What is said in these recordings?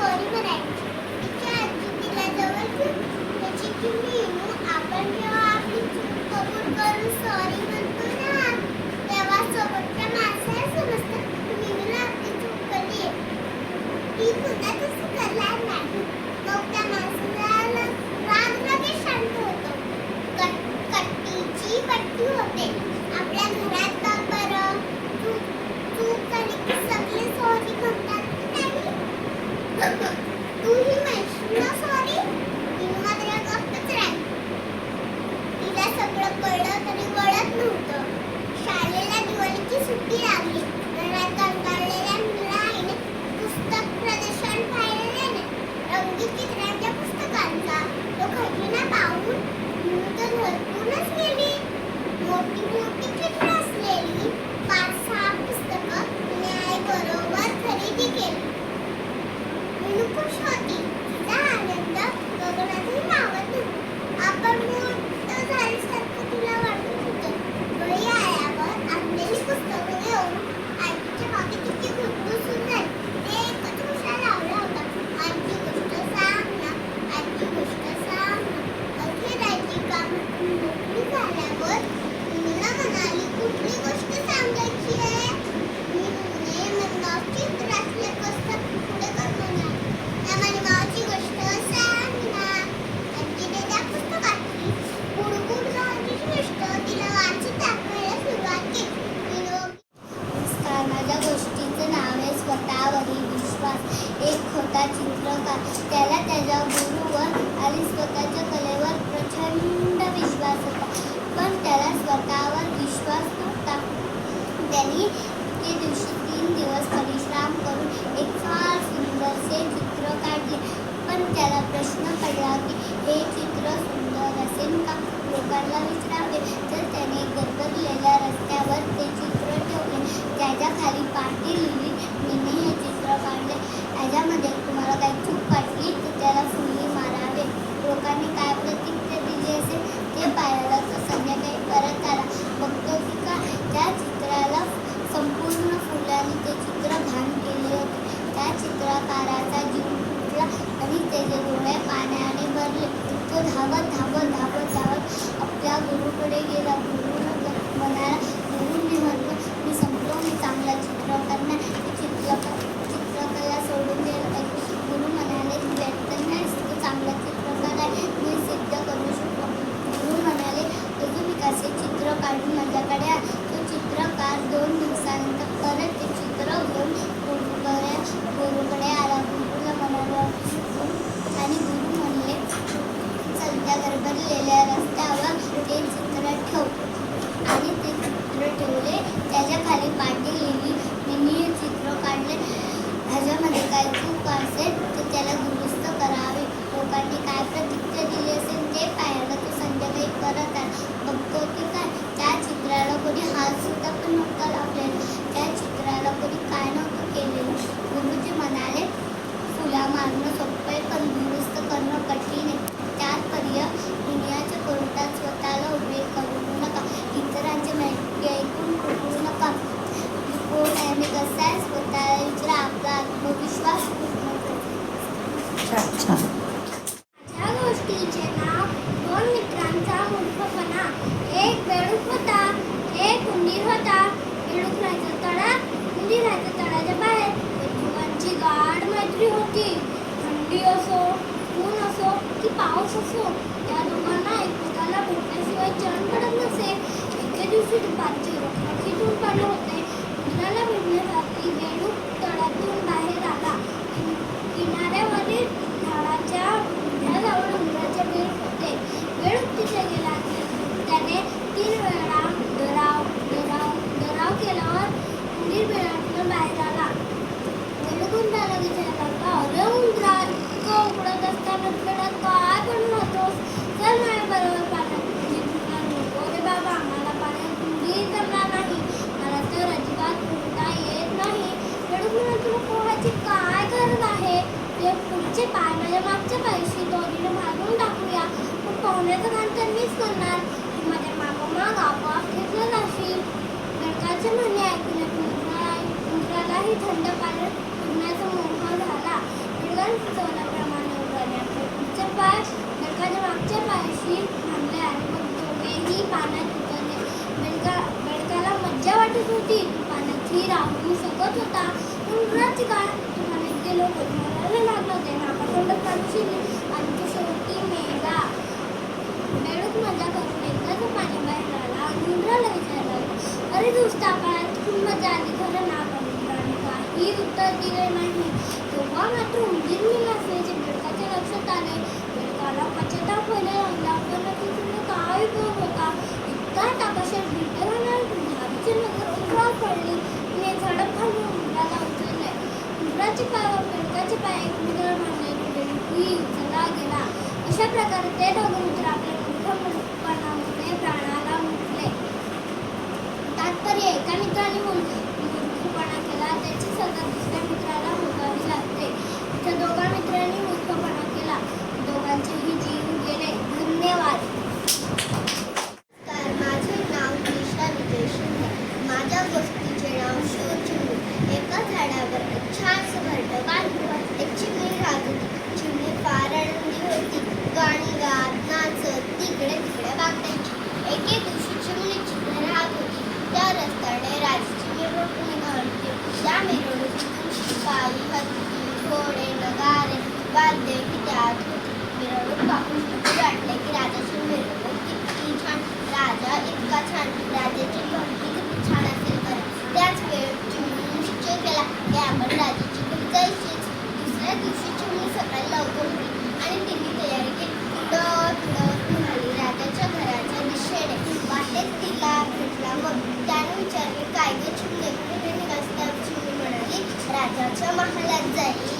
दोरी भरायची तिच्या आजी जवळ घेऊन त्याची एक त्याला फुली मारावे. लोकांनी काय प्रतिक्रिया दिली असेल ते पाहायला तो संध्याकाळी परत आला बघतो की का त्या चित्राला संपूर्ण फुलाने ते चित्र घाण केले होते. त्या चित्रकाराचा जीव फुटला आणि त्याचे डोळे पाण्याने भरले. तो धावत धावत असो त्या दोघांना एकमेकाला भेटण्याशिवाय चरण पडत नसे. एके दिवशी दुपारचे रखरखीतून पाणी होते? मुलाला भेटण्यासाठी वेळू तळातून शिकत होता. उन्हाची काळ तुम्हाला गेलो उन्हाळ्याला लागलं होते नाकातोंड पक्षी आणि तो शेवटी मेला मेळूच मजा करून एकदाच पाणी बाहेर आला. उंदराला विचारलं. अरे दोस्त आपण खूप मजा आली. खरं ना पण काही उत्तर दिले नाही. तेव्हा मात्र उंदीर मी नसल्याचे बेडकाचे लक्षात आले. बेडकाला पश्चाताप व्हायला लागला. पण तुम्ही काय बोल होता. इतका ताकाशेर बेडकाला तुम्ही झाडीचे नगर उभा पडली. झडप खाली उमराला उचलले उमराचे पाय व पिडकाचे पाय एकमेकांना मारले पिडकी गेला. अशा प्रकारे ते दोघे मित्र आपल्या मूर्खपणामध्ये प्राणाला मुटले तात्पर्य एका मित्राने मूर्खपणा केला. त्याची सजा दुसऱ्या मित्राला भोगावी लागते. त्या दोघा मित्रांनी देवाच्या महालात जाई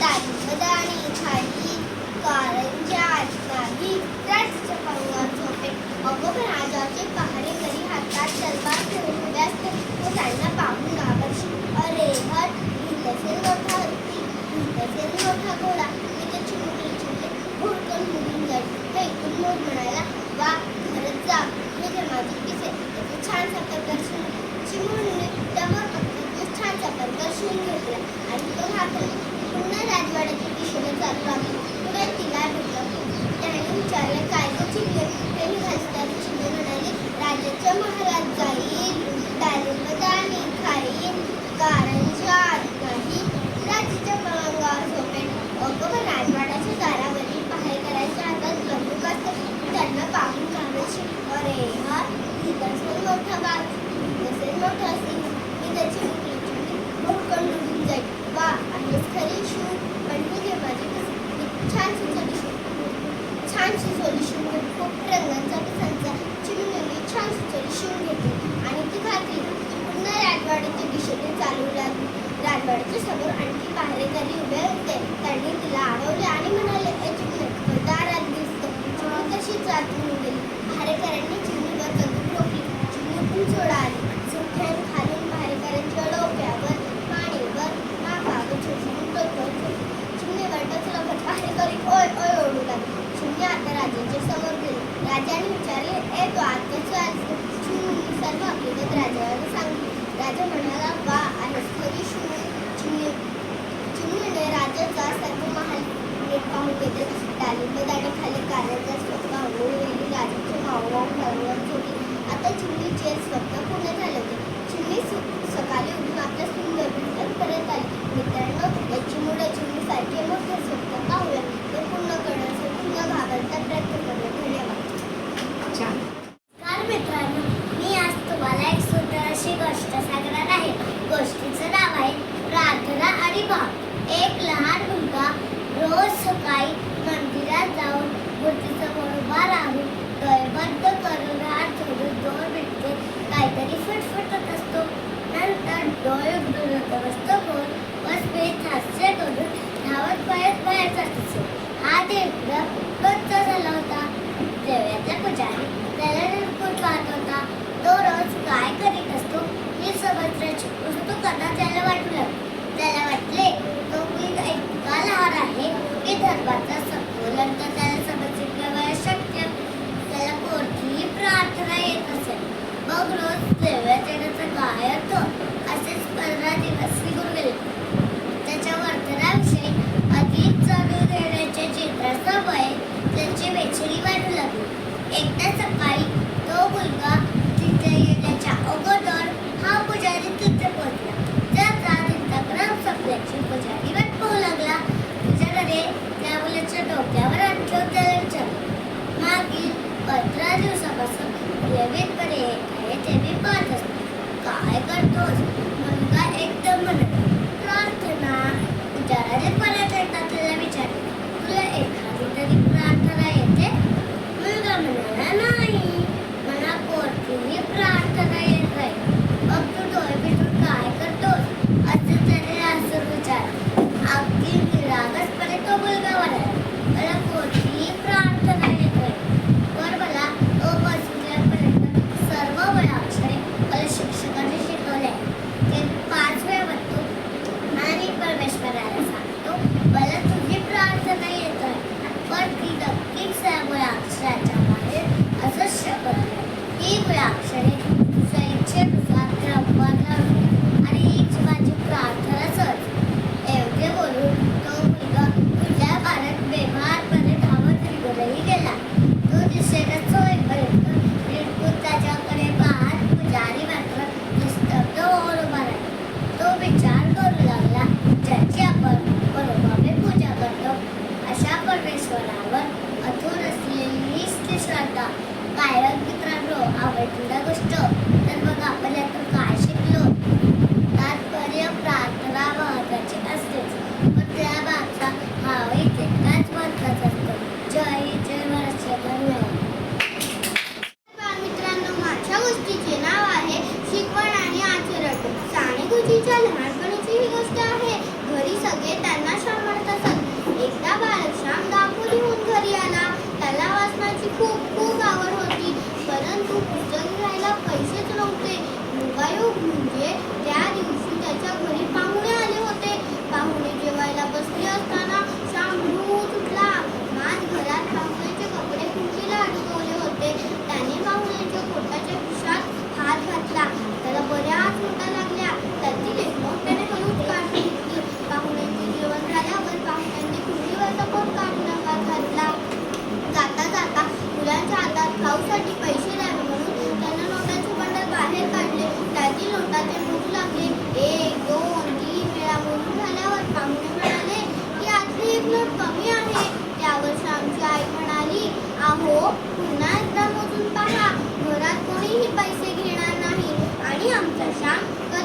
तालुपदाने खाली कारंजा आतनागी राजच्या पंगात झोपे. अगोब राजाचे पहारे घरी हातात तलवार ठेवून उभे असते. तो त्यांना पाहून घाबरशी अरे हट. भिलसेल मोठा हत्ती. भिलसेल मोठा घोडा. मी त्याची मुली चिडले भुडकन मुलीन जाईल ऐकून मग म्हणाला वा घरच जा. मी तर माझी छान सत्ता करशील चिमुरणे त्यावर हात घेतला आणि तो हात पुन्हा राजवाड्याच्या दिशेने चालू लागला तिला भेटलं शेजारी उभे होते. त्यांनी तिला अडवले आणि म्हणाले दारात दिसतो. तशीच आत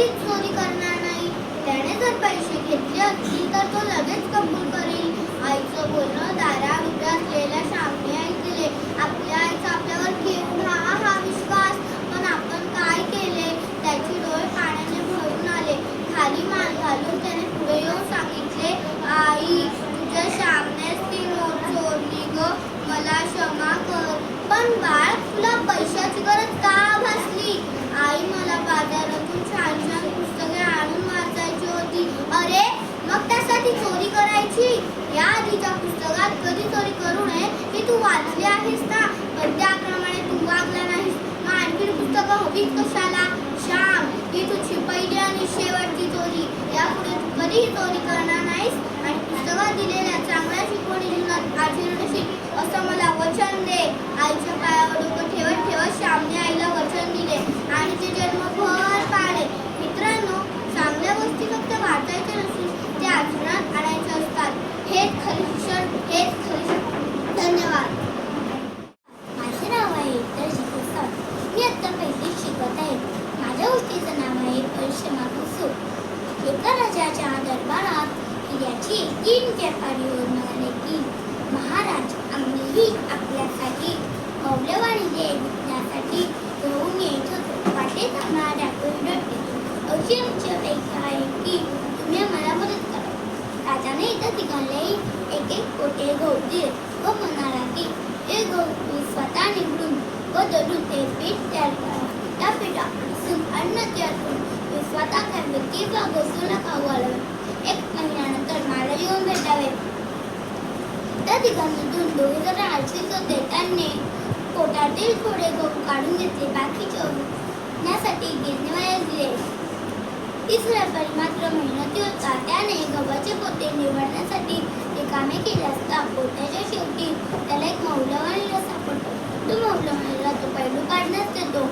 कधीच चोरी करणार नाही. त्याने जर पैसे घेतले असतील तर तो लगेच कबूल भीतीत कशाला? श्याम ही तुझी पहिली आणि शेवटची चोरी यापुढे तू कधीही चोरी करणार नाहीस आणि पुस्तकात दिलेल्या चांगल्या शिकवणी जीवनात आजीर्णशील असं मला वचन दे. आईच्या पायावर डोकं ठेवत ठेवत श्यामने आईला वचन दिले आणि ते जन्मभर पाळले. मित्रांनो चांगल्या गोष्टी फक्त वाचायच्या नसून त्या आचरणात आणायच्या असतात. हेच खरे शिक्षण हेच खरे धन्यवाद. तिला एक महिन्यानंतर येऊन भेटावे. त्या तिघांमधून दोन हजार आठशे त्यांनी पोटातील थोडे गहू काढून घेतले. दिले मात्र मेहनती होता. त्याने गव्हाचे पोते निवडण्यासाठी रिकामे केले असता पोत्याच्या शेवटी त्याला एक मौलवान सापडतो तो मौलवानीला तो पैलू काढण्यास देतो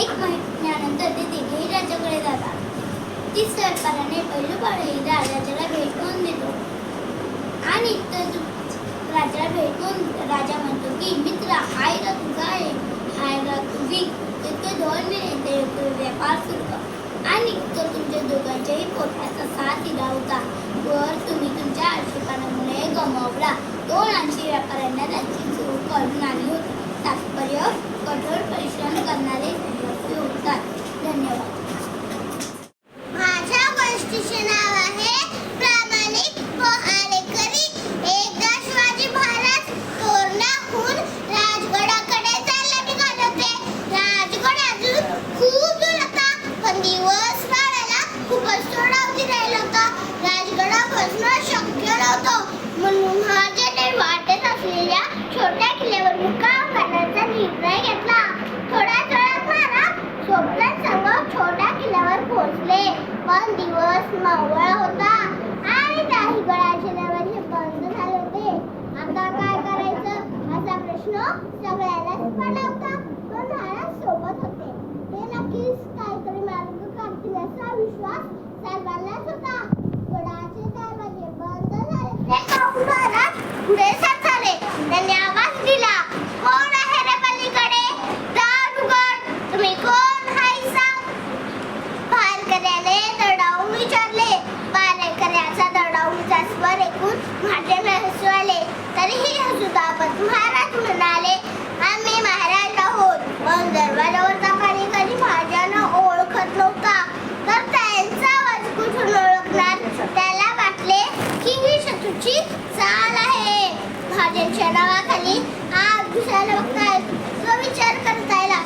एक महिन्यानंतर ते तिघेही राज्याकडे जातात. ती सरकाराने पहिलं पाडही राजाला भेटून देतो. आणि राजाला भेटून राजा म्हणतो की मित्रा आयला तुझा आहे हायला तुझी. इतके दोन महिने व्यापार सुरू कर. आणि तो तुमच्या दोघांच्याही पोटाचा साथ दिला होता. वर तुम्ही तुमच्या आक्षेपणामुळे गमावला. दोन अंशी व्यापाऱ्यांना त्याची सुरू करून आली होती. तात्पर्य कठोर परिश्रम करणारे होतात. धन्यवाद. 在沙滩里，奶奶。महाजनच्या नावाखाली आग घुसायला बघताय. तो विचार करत राहिला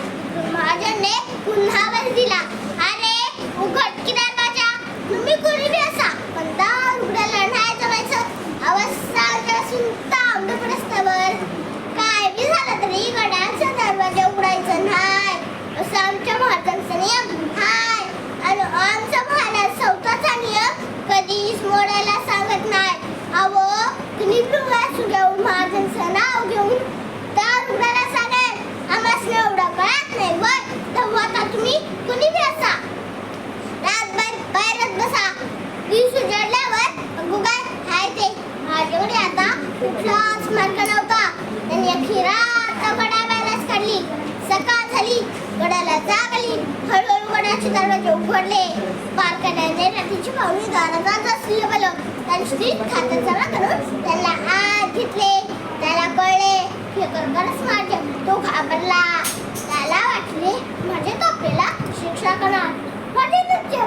महाजनने पुन्हा बस दिला. अरे उघड किनार माझ्या. तुम्ही कोणी बी असा. पण रस्त्यावर. काय बी झालं तरी गड्यांचा दरवाजा उघडायचं नाही. असं आमच्या महाजनचा नियम हाय आणि आमचा महाराज स्वतःचा नियम कधीच मोडायला घेऊन त्या रुग्णाला सांगेल आम्हाला एवढं कळत नाही वर तेव्हा आता तुम्ही कुणी बी असा रातभर बाहेरच बसा. वीज उजाडल्यावर गुगाय हाय ते माझ्याकडे आता कुठलाच मार्ग नव्हता. त्यांनी अखेर आता गड्या काढली. सकाळ झाली गड्याला जाग आली. हळूहळू गड्याचे दरवाजे उघडले. पारकड्याने रात्रीची पाहुणी दारात असली बलं त्यांची खातं जमा करून त्यांना आत घेतले. हे गरगरच माझ्या तो घाबरला. त्याला वाटले माझ्या तो शिक्षा करणार. म्हणजे तुमचे